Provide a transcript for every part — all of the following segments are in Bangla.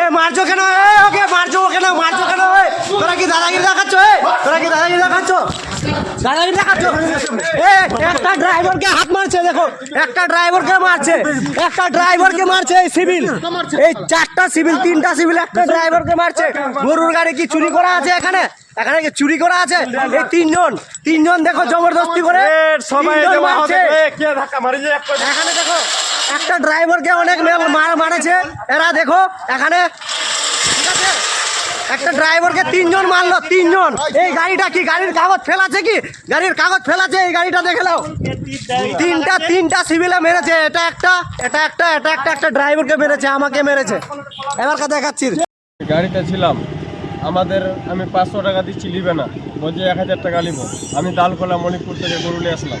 এ মারছো কেন? এ ওকে মারছো কেন মারছো কেন? এ তোরা কি দাদাগিরি দেখাচ্ছ? এ তোরা কি দাদাগিরি দেখাচ্ছ? দাদাগিরি দেখাচ্ছ? এ একটা ড্রাইভারকে হাত মারছে দেখো। একটা ড্রাইভারকে মারছে একটা ড্রাইভারকে মারছে এই সিভিল। এই চারটা সিভিল তিনটা সিভিল একটা ড্রাইভারকে মারছে। গরুর গাড়ি কি চুরি করা আছে এখানে? এখানে কি চুরি করা আছে? এই তিনজন তিনজন দেখো জবরদস্তি করে সবাই এখানে দেখো একটা ড্রাইভারকে অনেক মারেছে। এরা দেখো, এখানে একটা ড্রাইভারকে তিনজন মারলো, তিনজন। এই গাড়িটা কি, গাড়ির কাগজ ফেলাছে কি? গাড়ির কাগজ ফেলাছে, এই গাড়িটা দেখে নাও। তিনটা তিনটা সিভিলে মেরেছে, এটা একটা এটা একটা এটা একটা একটা ড্রাইভারকে মেরেছে, আমাকে মেরেছে। এবার কথা দেখাচ্ছি। গাড়িতে ছিলাম। আমাদের আমি পাঁচশো টাকা দিচ্ছি, নিবে না। বলছি এক হাজার টাকা নিব। আমি দালকোলা মণিপুর থেকে গরুলে আসলাম।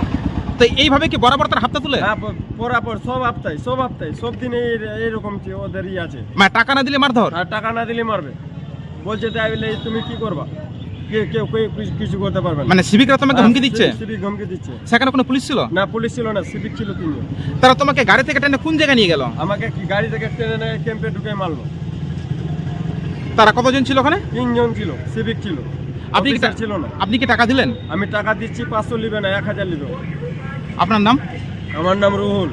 তো এইভাবে কি বরাবর তার হাতটা তুলে? হ্যাঁ পরাপর সব আপতাই সব আপতাই সব দিনে এইরকম কি ওদেরই আছে। মানে টাকা না দিলে মারধর? আর টাকা না দিলে মারবে। বলছে তাই বলে তুমি কি করবা? কেউ কিছু- করতে পারবে মানে সিভিকরা তোমাকে হুমকি দিচ্ছে? সিভিক হুমকি দিচ্ছে। সেখানে কোনো পুলিশ ছিল? না পুলিশ ছিল না সিভিক ছিল তিনজন। তারা তোমাকে গাড়ি থেকে টেনে কোন জায়গায় নিয়ে গেল? আমাকে কি গাড়ি থেকে ক্যাম্পে ঢুকে মারলো? তারা কতজন ছিল ওখানে? তিনজন ছিল সিভিক ছিল। আপনি কি ছিল না। আপনি কি টাকা দিলেন? আমি টাকা দিচ্ছি পাঁচশো নিবে না এক হাজার নিবে। আপনার নাম? আমার নাম রুহুল।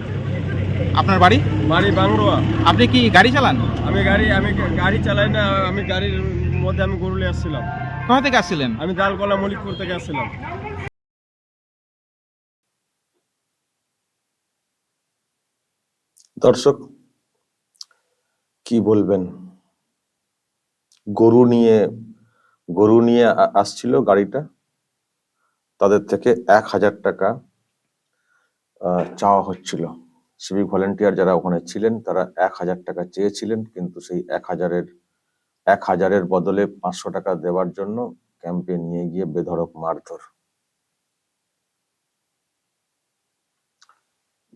আপনার বাড়ি? বাড়ি বাংরোয়া আপনি কি গাড়ি চালান? আমি গাড়ি আমি গাড়ি চালাই না আমি গাড়ির মধ্যে আমি গরুলে আসছিলাম। কোথা থেকে আসছিলেন? আমি দালকলা মলিকপুর থেকে আসছিলাম। দর্শক কি বলবেন? গরু নিয়ে গরু নিয়ে আসছিল গাড়িটা। তাদের থেকে এক হাজার টাকা চাওয়া হচ্ছিল। সিভিক ভলেন্টিয়ার যারা ওখানে ছিলেন, তারা এক হাজার টাকা চেয়েছিলেন, কিন্তু সেই এক হাজারের এক হাজারের বদলে পাঁচশো টাকা দেওয়ার জন্য ক্যাম্পে নিয়ে গিয়ে বেধড়ক মারধর।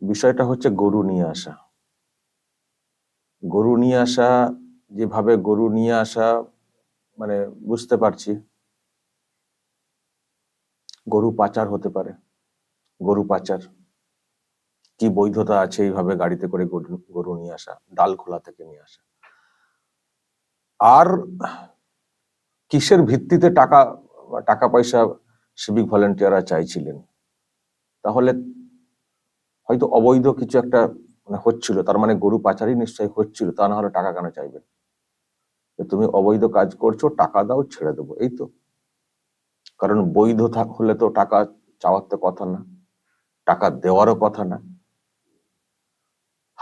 বিষয়টা হচ্ছে গরু নিয়ে আসা। গরু নিয়ে আসা, যেভাবে গরু নিয়ে আসা মানে বুঝতে পারছি। গরু পাচার হতে পারে। গরু পাচার। কি বৈধতা আছে এইভাবে গাড়িতে করে গরু নিয়ে আসা, ডাল খোলা থেকে নিয়ে আসা? আর কিসের ভিত্তিতে টাকা টাকা পয়সা সিভিক ভলেন্টিয়াররা চাইছিলেন? তাহলে হয়তো অবৈধ কিছু একটা মানে হচ্ছিল, তার মানে গরু পাচারই নিশ্চয়ই হচ্ছিল, তা না হলে টাকা কেন চাইবেন? যে তুমি অবৈধ কাজ করছ, টাকা দাও, ছেড়ে দেবো, এই তো। কারণ বৈধ হলে তো টাকা চাওয়ার তো কথা না, টাকা দেওয়ারও কথা না।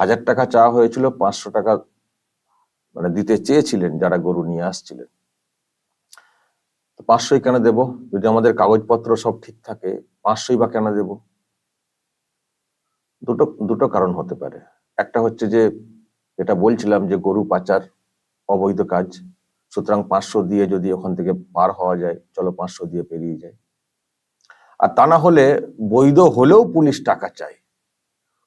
হাজার টাকা চাওয়া হয়েছিল, পাঁচশো টাকা মানে দিতে চেয়েছিলেন যারা গরু নিয়ে আসছিলেন। পাঁচশোই কেন দেব? যদি আমাদের কাগজপত্র সব ঠিক থাকে, পাঁচশোই বা কেন দেব? দুটো দুটো কারণ হতে পারে। একটা হচ্ছে যে, যেটা বলছিলাম যে গরু পাচার অবৈধ কাজ, সুতরাং পাঁচশো দিয়ে যদি ওখান থেকে পার হওয়া যায়, চলো পাঁচশো দিয়ে পেরিয়ে যায়। আর তা না হলে বৈধ হলেও পুলিশ টাকা চায়।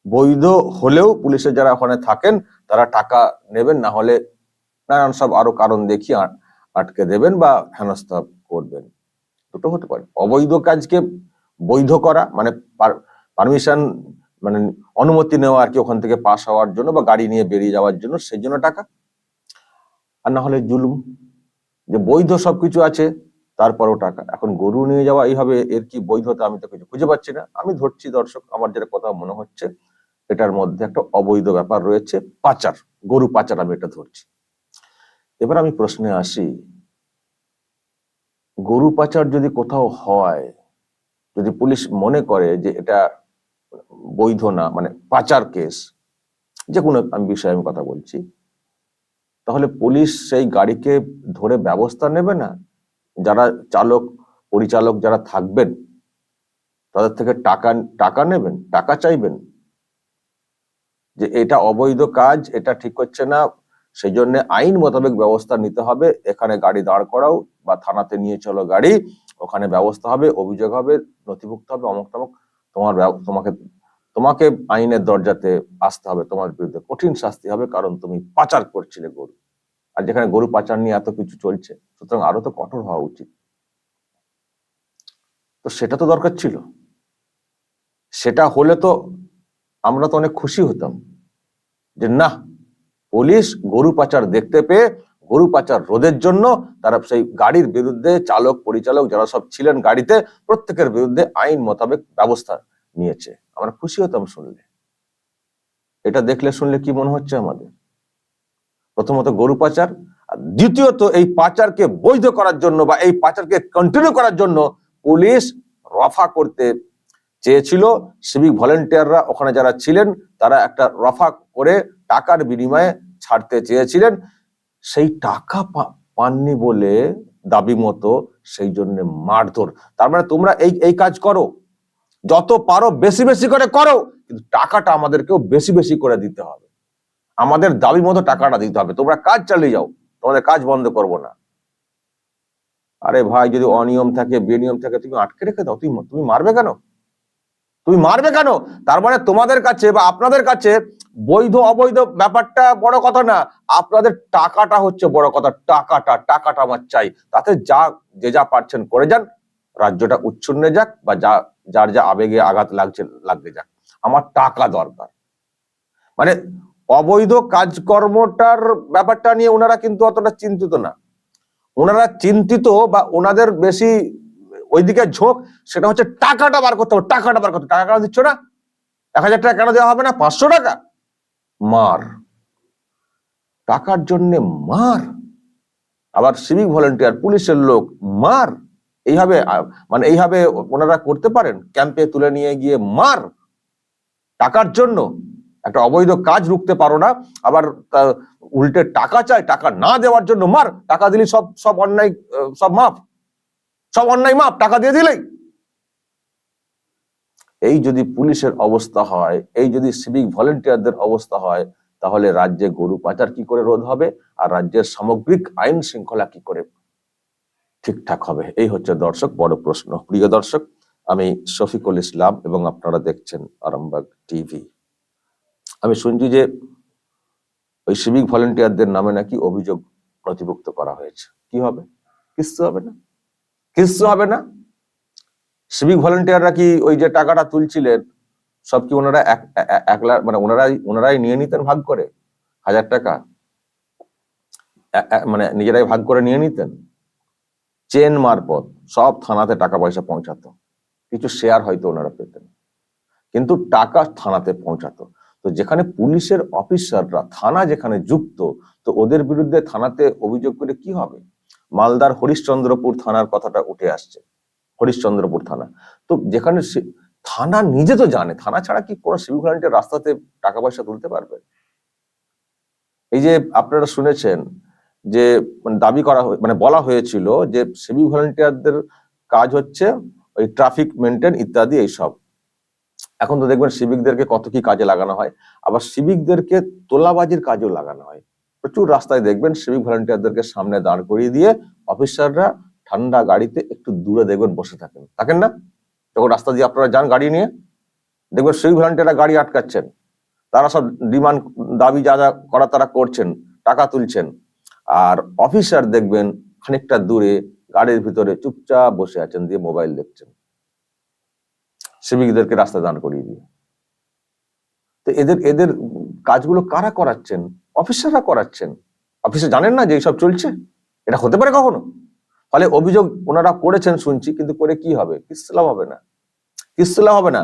বৈধ হলেও পুলিশের যারা ওখানে থাকেন, তারা টাকা নেবেন, না হলে নানান সব আরও কারণ দেখিয়ে আট- আটকে দেবেন বা হেনস্থা করবেন। দুটো হতে পারে। অবৈধ কাজকে বৈধ করা মানে পারমিশন মানে অনুমতি নেওয়া আর কি ওখান থেকে পাস হওয়ার জন্য বা গাড়ি নিয়ে বেরিয়ে যাওয়ার জন্য, সেই জন্য টাকা। আর না হলে জুলুম। যে বৈধ সবকিছু আছে, তারপরেও টাকা। এখন গরু নিয়ে যাওয়া, এইভাবে এর কি বৈধতা আমি তো কিছু খুঁজে পাচ্ছি না। আমি ধরছি দর্শক, আমার যেটা কথা মনে হচ্ছে এটার মধ্যে একটা অবৈধ ব্যাপার রয়েছে, পাচার, গরু পাচার আমি এটা ধরছি। এবার আমি প্রশ্নে আসি, গরু পাচার যদি কোথাও হয়, যদি পুলিশ মনে করে যে এটা বৈধ না মানে পাচার কেস, যে কোনো আমি বিষয়ে আমি কথা বলছি, তাহলে পুলিশ সেই গাড়িকে ধরে ব্যবস্থা নেবে না? যারা চালক, পরিচালক যারা থাকবেন, তাদের থেকে টাকা টাকা নেবেন, টাকা চাইবেন? যে এটা অবৈধ কাজ, এটা ঠিক হচ্ছে না সেই জন্য আইন মোতাবেক ব্যবস্থা নিতে হবে, এখানে গাড়ি দাঁড় করাও বা থানাতে নিয়ে চলো গাড়ি, ওখানে ব্যবস্থা হবে, অভিযোগ হবে, নথিভুক্ত হবে, অমুক তমুক, তোমার তোমাকে তোমাকে আইনের দরজাতে আসতে হবে, তোমার বিরুদ্ধে কঠিন শাস্তি হবে, কারণ তুমি পাচার করছিলে গরু। আর যেখানে গরু পাচার নিয়ে এত কিছু চলছে, সুতরাং আরও তো কঠোর হওয়া উচিত। তো সেটা তো দরকার ছিল। সেটা হলে তো আমরা তো অনেক খুশি হতাম যে না, পুলিশ গরু পাচার দেখতে পেয়ে গরু পাচার রোধের জন্য তারা সেই গাড়ির বিরুদ্ধে চালক, পরিচালক যারা সব ছিলেন গাড়িতে প্রত্যেকের বিরুদ্ধে আইন মোতাবেক ব্যবস্থা নিয়েছে। আমরা খুশি হতাম শুনলে। এটা দেখলে শুনলে কি মনে হচ্ছে আমাদের? প্রথমত গরু পাচার, আর দ্বিতীয়ত এই পাচারকে বৈধ করার জন্য বা এই পাচারকে কন্টিনিউ করার জন্য পুলিশ রফা করতে চেয়েছিল সিভিক ভলেন্টিয়াররা ওখানে যারা ছিলেন, তারা একটা রফা করে টাকার বিনিময়ে ছাড়তে চেয়েছিলেন। সেই টাকা পাননি বলে দাবি মতো সেই জন্য মারধর। তার মানে তোমরা এই এই কাজ করো। যত পারো বেশি বেশি করে করো, কিন্তু টাকাটা আমাদেরকেও বেশি বেশি করে দিতে হবে। আমাদের দাবি মতো টাকাটা দিতে হবে। তোমরা কাজ চালিয়ে যাও, তোমাদের কাজ বন্ধ করব না। আরে ভাই, যদি অনিয়ম থাকে, বেনিয়ম থাকে, তুমি আটকে রেখে দাও। তুমি তুমি মারবে কেন? তুমি মারবে কেন? তার মানে তোমাদের কাছে বা আপনাদের কাছে বৈধ, অবৈধ ব্যাপারটা বড় কথা না। আপনাদের টাকাটা হচ্ছে বড় কথা। টাকাটা টাকাটা আমার চাই। তাতে যা, যে যা পারছেন করে যান। রাজ্যটা উচ্ছন্নে যাক বা যা, যার যা আবেগে আঘাত লাগছে, লাগতে যাক। আমার টাকা দরকার। মানে অবৈধ কাজকর্মটার ব্যাপারটা নিয়ে ওনারা কিন্তু অতটা চিন্তিত না। ওনারা চিন্তিত বা ওনাদের বেশি ওইদিকে ঝোঁক, সেটা হচ্ছে টাকাটা বার করতে হবে, টাকাটা বার করতে। টাকা কেন দিচ্ছ না? এক হাজার টাকা কেন দেওয়া হবে না? পাঁচশো টাকা। মার। টাকার জন্যে মার। আবার সিভিক ভলেন্টিয়ার পুলিশের লোক, মার। এইভাবে মানে এইভাবে ওনারা করতে পারেন? ক্যাম্পে তুলে নিয়ে গিয়ে মার। টাকার জন্য। একটা অবৈধ কাজ রুখতে পারো না। আবার উল্টে টাকা চাই, টাকা না দেওয়ার জন্য মার। টাকা দিলি সব সব অন্যায় সব মাফ। সব অন্যায় মাপ টাকা দিয়ে দিলেই। এই যদি পুলিশের অবস্থা হয়, এই যদি সিভিক ভলেন্টিয়ারদের অবস্থা হয়, তাহলে রাজ্যে গরু পাচার কি করে রোধ হবে? আর রাজ্যের সামগ্রিক আইন শৃঙ্খলা কি করে ঠিকঠাক হবে? এই হচ্ছে দর্শক, বড় প্রশ্ন। প্রিয় দর্শক, আমি শফিকুল ইসলাম এবং আপনারা দেখছেন আরামবাগ টিভি। আমি শুনছি যে ওই সিভিক ভলেন্টিয়ারদের নামে নাকি অভিযোগ নথিভুক্ত করা হয়েছে। কি হবে? কিচ্ছু হবে না? কিচ্ছু হবে না? সিভিক ভলেন্টিয়াররা কি ওই যে টাকাটা তুলছিলেন, সব কি ওনারা একলা মানে ওনারাই ওনারাই নিয়ে নিতেন ভাগ করে? হাজার টাকা? মানে নিজেরাই ভাগ করে নিয়ে নিতেন? চেন মারফত সব থানাতে টাকা পয়সা পৌঁছাতো। কিছু শেয়ার হয়তো ওনারা পেতেন। কিন্তু টাকা থানাতে পৌঁছাতো। তো যেখানে পুলিশের অফিসাররা থানা যেখানে যুক্ত, তো ওদের বিরুদ্ধে থানাতে অভিযোগ করে কি হবে? মালদার হরিশ্চন্দ্রপুর থানার কথাটা উঠে আসছে, হরিশ্চন্দ্রপুর থানা। তো যেখানে থানা নিজে তো জানে, থানা ছাড়া কি কোনো সিভিক ভলান্টিয়ার রাস্তাতে টাকা পয়সা তুলতে পারবে? এই যে আপনারা শুনেছেন যে মানে দাবি করা মানে বলা হয়েছিল যে সিভিক ভলান্টিয়ারদের কাজ হচ্ছে ওই ট্রাফিক মেনটেন ইত্যাদি এইসব। এখন তো দেখবেন সিভিকদেরকে কত কি কাজে লাগানো হয়, আবার সিভিকদেরকে তোলাবাজির কাজেও লাগানো হয়। প্রচুর রাস্তায় দেখবেন সিভিক ভলান্টিয়ারদেরকে সামনে দাঁড় করিয়ে দিয়ে অফিসাররা ঠান্ডা গাড়িতে একটু দূরে দেখবেন, বসে থাকেন। থাকেন না? যখন রাস্তা দিয়ে আপনারা যান গাড়ি নিয়ে, দেখবেন সেই ভলান্টিয়াররা গাড়ি আটকাচ্ছেন। তারা সব ডিমান্ড, দাবি যা যা করা তারা করছেন, টাকা তুলছেন। আর অফিসার দেখবেন খানিকটা দূরে, গাড়ির ভিতরে চুপচাপ বসে আছেন, দিয়ে মোবাইল দেখছেন। সিভিকদেরকে রাস্তা দাঁড় করিয়ে দিয়ে। তো এদের এদের কাজগুলো কারা করাচ্ছেন? অফিসাররা করাচ্ছেন। অফিসার জানেন না যে এইসব চলছে? এটা হতে পারে কখনো? ফলে অভিযোগ ওনারা করেছেন শুনছি, কিন্তু করে কি হবে? কিসলাম হবে না। কিসলাম হবে না।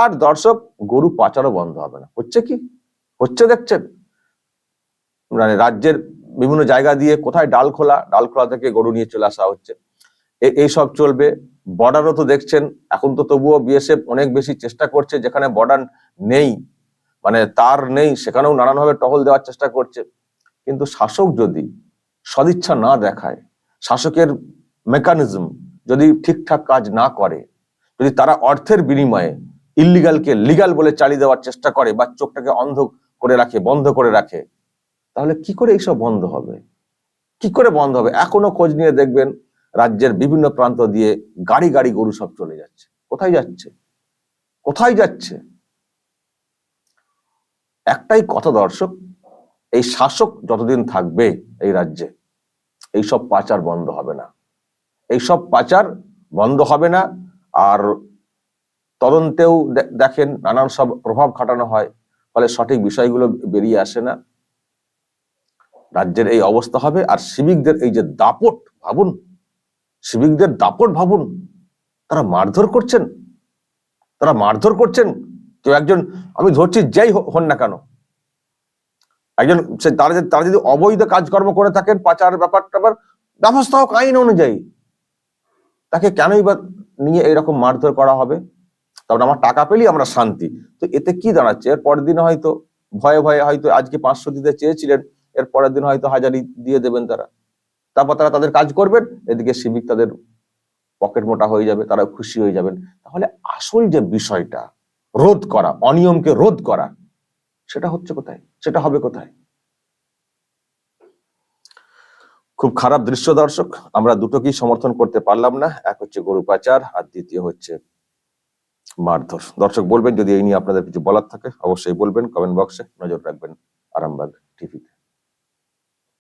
আর দর্শক, গরু পাচারও বন্ধ হবে না। হচ্ছে কি? হচ্ছে দেখছেন? মানে রাজ্যের বিভিন্ন জায়গা দিয়ে কোথায় ডাল খোলা? ডাল খোলা থেকে গরু নিয়ে চলে আসা হচ্ছে। এইসব চলবে। বর্ডারও তো দেখছেন। এখন তো তবুও বিএসএফ অনেক বেশি চেষ্টা করছে, যেখানে বর্ডার নেই। মানে তার নেই, সেখানেও নানানভাবে টহল দেওয়ার চেষ্টা করছে। কিন্তু শাসক যদি সদিচ্ছা না দেখায়, শাসকের মেকানিজম যদি ঠিকঠাক কাজ না করে, যদি তারা অর্থের বিনিময়ে ইলিগালকে লিগাল বলে চালিয়ে দেওয়ার চেষ্টা করে বা চোখটাকে অন্ধ করে রাখে, বন্ধ করে রাখে, তাহলে কি করে এইসব বন্ধ হবে? কি করে বন্ধ হবে? এখনও খোঁজ নিয়ে দেখবেন রাজ্যের বিভিন্ন প্রান্ত দিয়ে গাড়ি গাড়ি গরু সব চলে যাচ্ছে। কোথায় যাচ্ছে? কোথায় যাচ্ছে? একটাই কথা দর্শক এই শাসক যতদিন থাকবে এই রাজ্যে, এইসব পাচার বন্ধ হবে না। এইসব পাচার বন্ধ হবে না, আর তদন্তেও দেখেন নানান সব প্রভাব খাটানো হয়, ফলে সঠিক বিষয়গুলো বেরিয়ে আসে না। রাজ্যের এই অবস্থা হবে, আর সিভিকদের এই যে দাপট ভাবুন, সিভিকদের দাপট ভাবুন, তারা মারধর করছেন, তারা মারধর করছেন। কেউ একজন, আমি ধরছি, যাই হন না কেন একজন সে তারা যদি- তারা যদি অবৈধ কাজকর্ম করে থাকেন, পাচার ব্যাপার ট্যাপার ব্যবস্থা হোক, আইন অনুযায়ী। তাকে কেনই বা নিয়ে এরকম মারধর করা হবে? তারপর আমার টাকা পেলেই আমরা শান্তি। তো এতে কি দাঁড়াচ্ছে? এর পরের দিন হয়তো, ভয়ে ভয়ে হয়তো আজকে পাঁচশো দিতে চেয়েছিলেন, এর পরের দিন হয়তো হাজারি দিয়ে দেবেন তারা। তারপর তারা তাদের কাজ করবেন, এদিকে সিভিক তাদের পকেট মোটা হয়ে যাবে, তারা খুশি হয়ে যাবেন। তাহলে আসল যে বিষয়টা, রোধ করা, অনিয়মকে রোধ করা সেটা হচ্ছে কোথায়? সেটা হবে কোথায়? খুব খারাপ দৃশ্য দর্শক, আমরা দুটোকেই সমর্থন করতে পারলাম না। এক হচ্ছে গরু পাচার আর দ্বিতীয় হচ্ছে মারধর। দর্শক বলবেন, যদি এই নিয়ে আপনাদের কিছু বলার থাকে, অবশ্যই বলবেন কমেন্ট বক্সে নজর রাখবেন আরামবাগ টিভিতে।